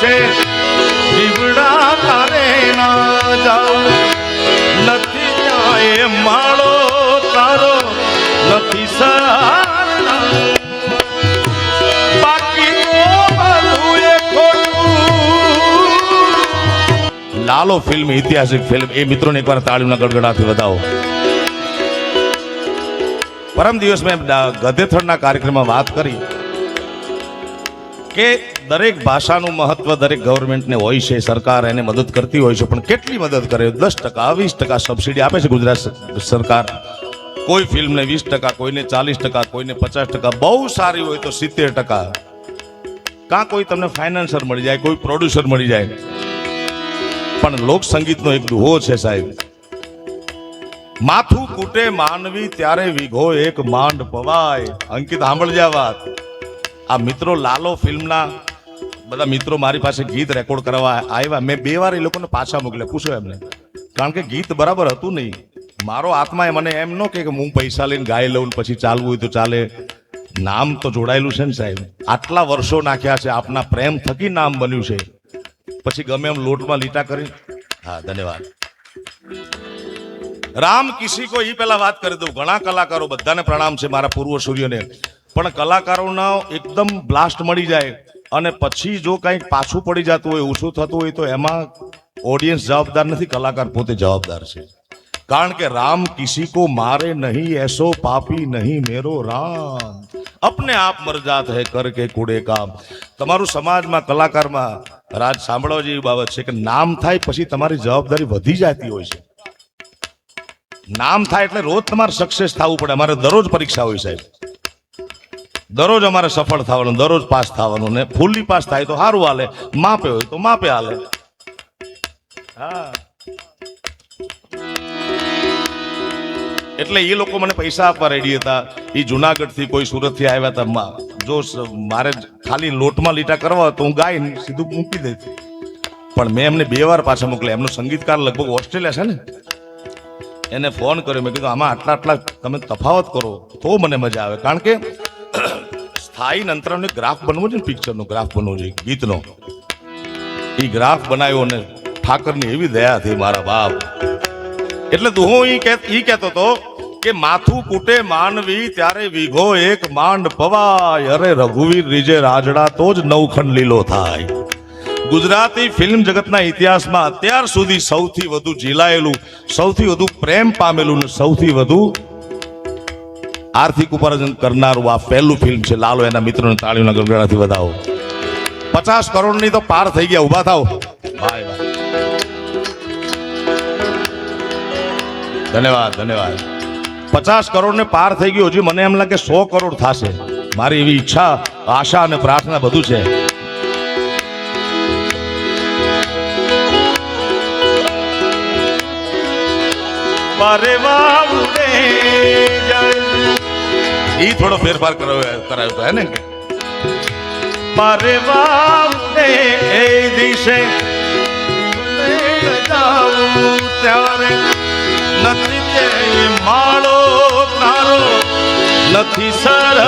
દિશે જીવડા તારે ના જાઉં નથી જાય માળો તારો. નથી ખોટું. લાલો ફિલ્મ, ઐતિહાસિક ફિલ્મ, એ મિત્રોને એકવાર તાળીના ગડગડાથી વધાવો. પરમ દિવસ મેં ગધેથળના કાર્યક્રમમાં વાત કરી. કે દરેક ભાષાનું મહત્વ દરેક ગવર્મેન્ટને હોય છે, સરકાર એને મદદ કરતી હોય છે, પણ કેટલી મદદ કરે? દસ ટકા, વીસ ટકા સબસિડી આપે છે ગુજરાત સરકાર. કોઈ ફિલ્મને વીસ ટકા, કોઈને ચાલીસ ટકા, કોઈને પચાસ ટકા, બહુ સારી હોય તો સિત્તેર ટકા. કાં કોઈ તમને ફાઇનાન્સર મળી જાય, કોઈ પ્રોડ્યુસર મળી જાય? પણ લોક સંગીતનો એક દુહો છે સાહેબ. માથું કૂટે માનવી, ત્યારે વિઘો એક માંડ પવાય. અંકિત, સાંભળજા વાત. આ મિત્રો લાલો ફિલ્મના બધા મિત્રો મારી પાસે ગીત રેકોર્ડ કરવા આવ્યા. મેં બે વાર એ લોકોને પાછા મોકલ્યા. પૂછો એમને. કારણ કે ગીત બરાબર હતું નહીં. મારો આત્માએ મને એમ ન કે હું પૈસા લઈને ગાઈ લઉં પછી ચાલવું હોય તો ચાલે. નામ તો જોડાયેલું છે ને સાહેબ. આટલા વર્ષો નાખ્યા છે. આપના પ્રેમ થકી નામ બન્યું છે. પછી ગમે એમ લોટમાં લીટા કરી. હા, ધન્યવાદ. રામ કિસી કો ઈ પેલા વાત કરી દઉં. ઘણા કલાકારો બધાને પ્રણામ છે મારા પૂર્વ સૂર્યને. પણ કલાકારોના એકદમ બ્લાસ્ટ મળી જાય અને પછી જો કંઈક પાછું પડી જતું હોય, ઓછું થતું હોય, તો એમાં ઓડિયન્સ જવાબદાર નથી, કલાકાર પોતે જવાબદાર છે. કારણ કે રામ કિસી કો મારે નહીં, એસો પાપી નહીં, મેરો રામ. અપને આપ મરજાત હે કર કે કુડે કામ. તમારું સમાજમાં, કલાકારમાં, રાજ સાંભળવા જેવી બાબત છે કે નામ થાય પછી તમારી જવાબદારી વધી જતી હોય છે. નામ થાય એટલે રોજ તમારે સક્સેસ થવું પડે. અમારે દરરોજ પરીક્ષા હોય સાહેબ. દરરોજ અમારે સફળ થવાનું, દરરોજ પાસ થવાનું ને ફૂલ્લી પાસ થાય તો સારું હાલે. માપે હોય તો માપે હાલે. હા. એટલે એ લોકો મને પૈસા આપવા રેડી હતા. એ જુનાગઢથી કોઈ સુરતથી આવ્યા હતા જો મારે ખાલી લોટમાં લીટા કરવા હોય તો હું ગાઈને સીધું મૂકી દેતી પણ મેં એમને બે વાર પાછા મોકલ્યા. એમનો સંગીતકાર લગભગ ઓસ્ટ્રેલિયા છે ને. એને ફોન કર્યો. મેં કીધું, આમાં આટલા આટલા તમે તફાવત કરો તો મને મજા આવે. કારણ કે સ્થાયી અંતરનો ગ્રાફ બનવો છે ને પિક્ચરનો ગ્રાફ બનવો છે ગીતનો. એ ગ્રાફ બનાવ્યો અને ઠાકરની એવી દયા થઈ મારા બાપ. એટલે તો હું એ કહેતો હતો કે માથું કૂટે માનવી ત્યારે વીઘો એક માંડ પવાય. અરે રઘુવીર રીજે રાજડા તો જ નવખંડ લીલો થાય. ગુજરાતી ફિલ્મ જગતના ઇતિહાસમાં અત્યાર સુધી સૌથી વધુ ઝીલાયેલું, સૌથી વધુ પ્રેમ પામેલું ને સૌથી વધુ આર્થિક ઉપાર્જન કરનારું આ પહેલું ફિલ્મ છે. લાલો એના મિત્રોને તાળીઓના ગળગડાથી વધાવો. પચાસ કરોડની તો પાર થઈ ગયા. ઊભા થાવ ધન્યવાદ ધન્યવાદ. પચાસ કરોડ ને પાર થઈ ગયું. હજી મને એમ લાગે સો કરોડ થશે. મારી એવી ઈચ્છા, આશા અને પ્રાર્થના બધું છે. ઉડે જાય. ઈ થોડો ફેરફાર કરાવ્યો કરાયો તો, હે ને? પરવાને એ દિશે ત્યારે નથી તે માળો તારો, નથી સર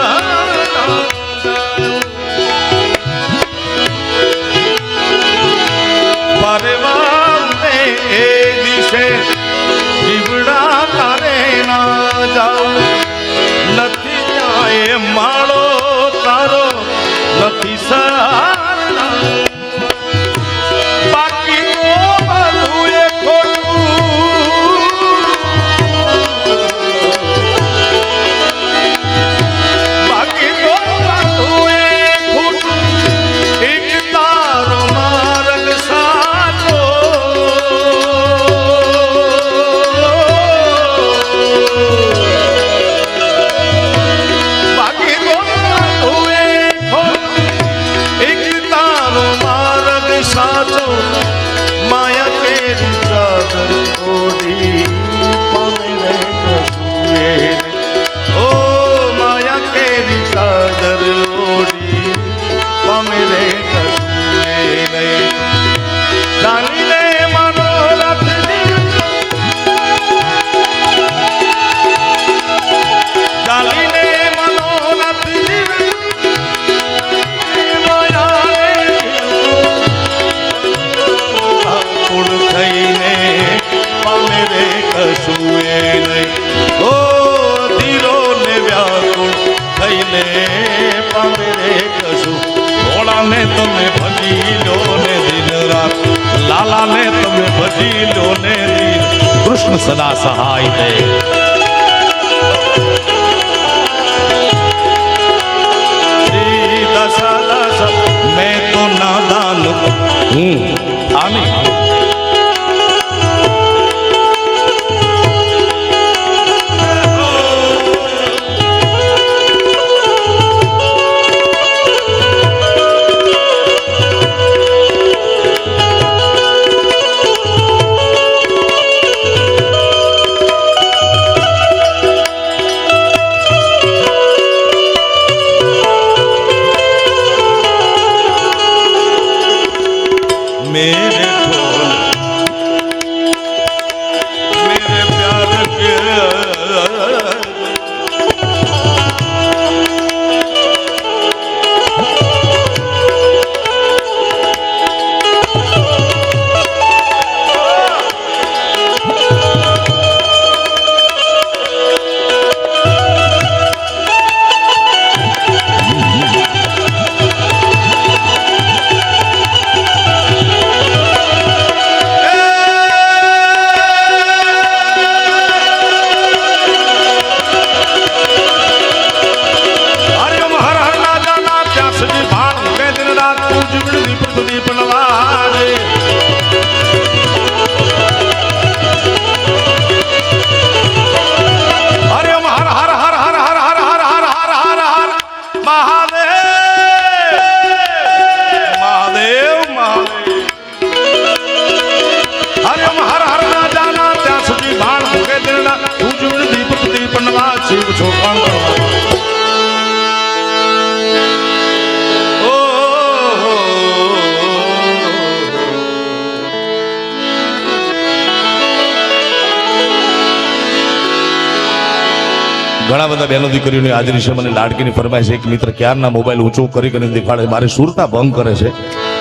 ઘણા બધા બહેનો દીકરીઓની હાજરી છે. મને લાડકીની ફરમાઈશ એક મિત્ર, ક્યારના મોબાઈલ ઊંચો કરી કરીને દેખાડે? મારે સુરતા ભંગ કરે છે.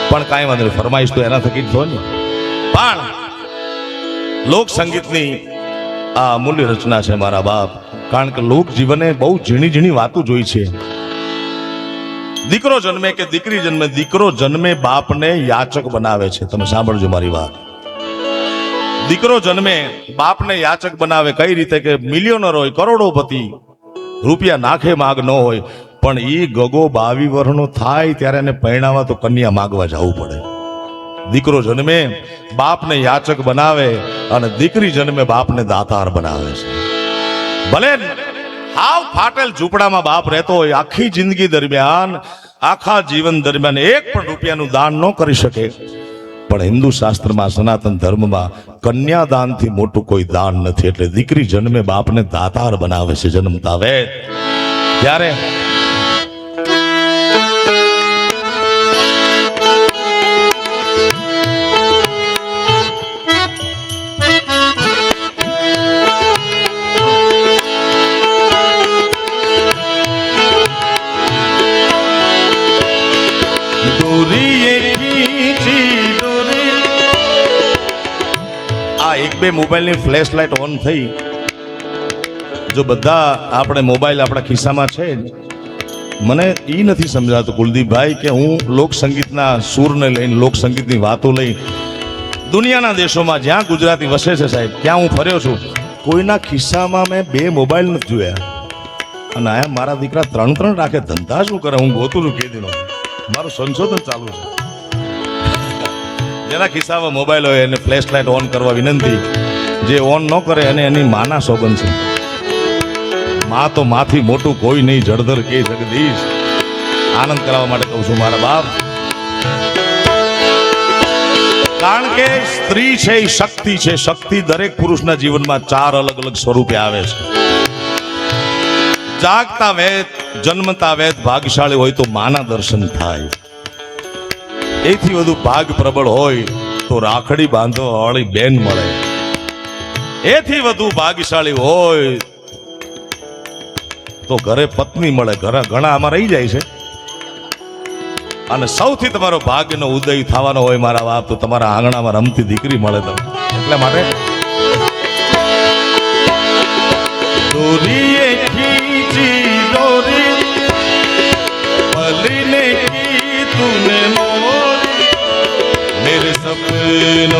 પણ કાંઈ વાંધો નહીં, ફરમાઈશ તો એના થકી જ થયો ને પણ લોક સંગીતની આ અમૂલ્ય રચના છે મારા બાપ. કારણ કે લોક જીવને બહુ ઝીણી ઝીણી વાતો જોઈ છે. દીકરો જન્મે કે દીકરી જન્મે, દીકરો જન્મે બાપને યાચક બનાવે છે. તમે સાંભળજો મારી વાત. દીકરો જન્મે, બાપને યાચક બનાવે, કઈ રીતે કે મિલિયોનર હોય, કરોડોપતિ, રૂપિયા નાખે માગ ન હોય, પણ એ ગગો બાવી વર્ષનો થાય ત્યારે એને પરણાવવા તો કન્યા માગવા જવું પડે. દીકરો જન્મે, બાપને યાચક બનાવે અને દીકરી જન્મે બાપને દાતાર બનાવે છે. ભલે હાવ ફાટેલ ઝૂંપડામાં બાપ રહેતો હોય, આખી જિંદગી દરમિયાન, આખા જીવન દરમિયાન એક પણ રૂપિયાનું દાન ન કરી શકે. પણ હિન્દુ શાસ્ત્રમાં સનાતન ધર્મમાં કન્યાદાનથી મોટું કોઈ દાન નથી. એટલે દીકરી જન્મે બાપને દાતાર બનાવે છે, જન્મતા વે ત્યારે બે મોબાઈલની ફ્લેશ લાઇટ ઓન થઈ. જો બધા આપણે મોબાઈલ આપણા ખિસ્સામાં છે મને એ નથી સમજાતું કુલદીપભાઈ કે હું લોક સંગીતના સૂરને લઈને લોક સંગીતની વાતો લઈ દુનિયાના દેશોમાં જ્યાં ગુજરાતી વસે છે સાહેબ, ત્યાં હું ફર્યો છું. કોઈના ખિસ્સામાં મેં બે મોબાઈલ નથી જોયા. અને આયા મારા દીકરા ત્રણ ત્રણ રાખે ધંધા શું કરે, હું ગોતું છું કેદીનો. મારું સંશોધન ચાલુ છે. જેના ખિસ્સામાં મોબાઈલ હોય એને ફ્લેશ લાઇટ ઓન કરવા વિનંતી. જે ઓન ન કરે અને એની માના સોગન છે. માં તો માથી મોટું કોઈ નહીં, જળધર કે જગદીશ. આનંદ કરાવવા માટે કહું છું મારા બાપ. કારણ કે સ્ત્રી છે એ શક્તિ છે. શક્તિ દરેક પુરુષના જીવનમાં ચાર અલગ અલગ સ્વરૂપે આવે છે. જાગતા વેદ જન્મતા વેદ ભાગશાળી હોય તો માના દર્શન થાય. એથી વધુ ભાગ પ્રબળ હોય તો રાખડી બાંધો વાળી બેન મળે. એથી વધુ ભાગશાળી હોય તો ઘરે પત્ની મળે. ઘરે ઘણા આમાં રહી જાય છે. અને સૌથી તમારો ભાગ્યનો ઉદય થવાનો હોય મારા બાપ, તો તમારા આંગણામાં રમતી દીકરી મળે તમને. એટલે માટે. દોરીએ যেন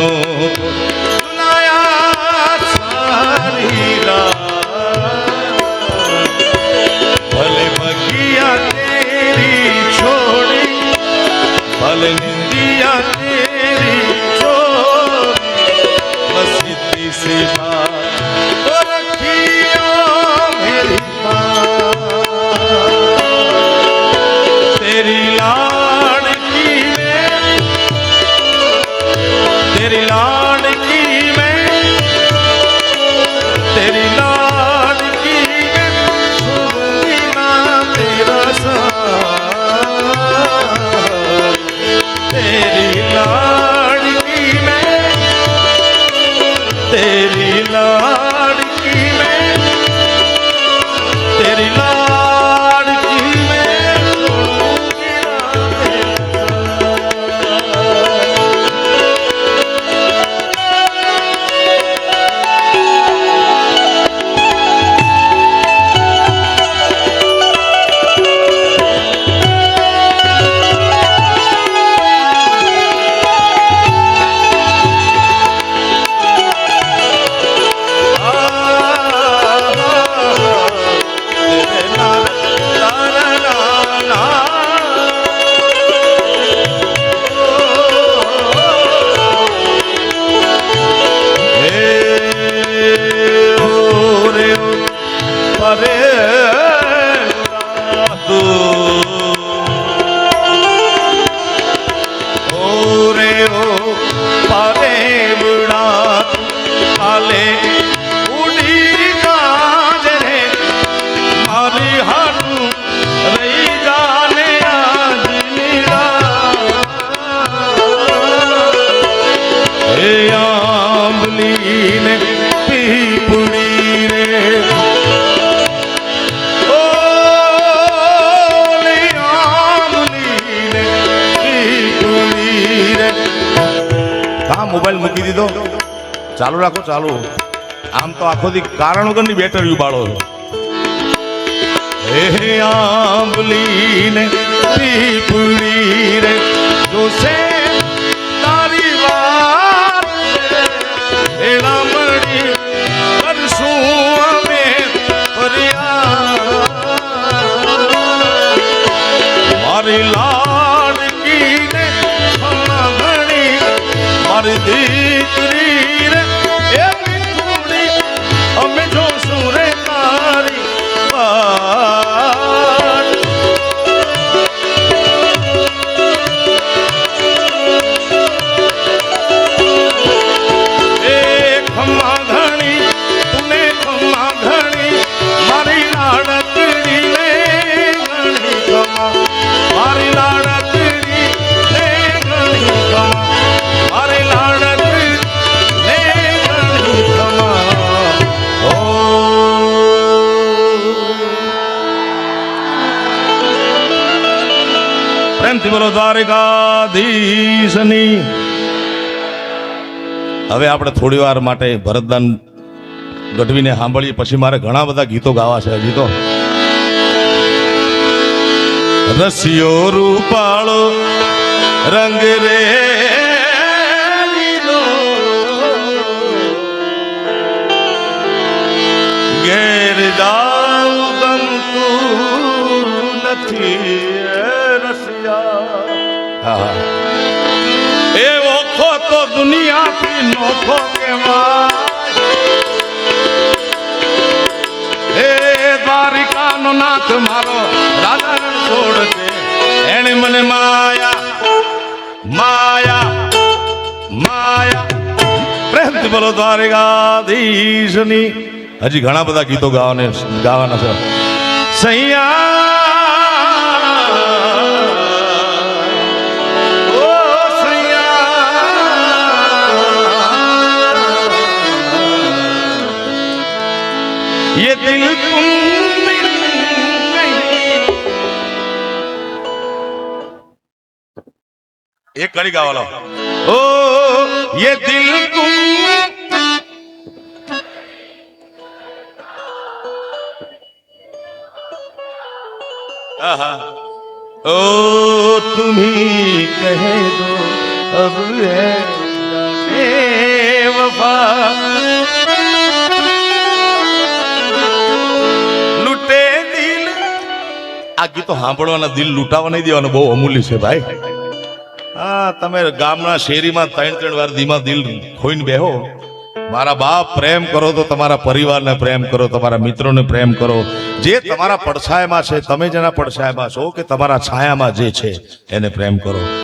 આંબલી ને પીપળી રે. હા ચાલુ રાખો, ચાલુ. આમ તો આખો દી કારણ વગરની બેટરી બાળો હે આંબલી ને પીપળી રે. જોશે બોલો દ્વારકાધીશની હવે આપણે થોડી વાર માટે ભરતદાન ગઢવીને સાંભળીએ, પછી મારે ઘણા બધા ગીતો ગાવા છે હજી તો રસિયો રૂપાળો, રંગ રે લીલો. ઘેર એ ઓખો તો દુનિયાથી નોખો કેવાય હે દ્વારિકાનો નાથ મારો રાધા છોડ છે એણે મને માયા માયા માયા. પ્રેમથી બોલો દ્વારિકાધીશની. હજી ઘણા બધા ગીતો ગાવાને ગાવાના છે. સૈયા எனக்கும் એક કડી ગાવાલો ઓ યે દિલ તુમ આહા ઓ તુમ્હી કહે દો અબ એ વફા આ ગીતો સાંભળવાના દિલ લૂંટાવા નહીં દેવાનું, બહુ અમૂલ્ય છે ભાઈ. હા, તમે ગામના શેરીમાં ત્રણ ત્રણ વાર ધીમા દિલ ખોઈને બેહો. મારા બાપ પ્રેમ કરો તો તમારા પરિવારને પ્રેમ કરો, તમારા મિત્રોને પ્રેમ કરો. જે તમારા પડછાયામાં છે, તમે જેના પડછાયામાં છો કે તમારા છાયામાં જે છે, એને પ્રેમ કરો.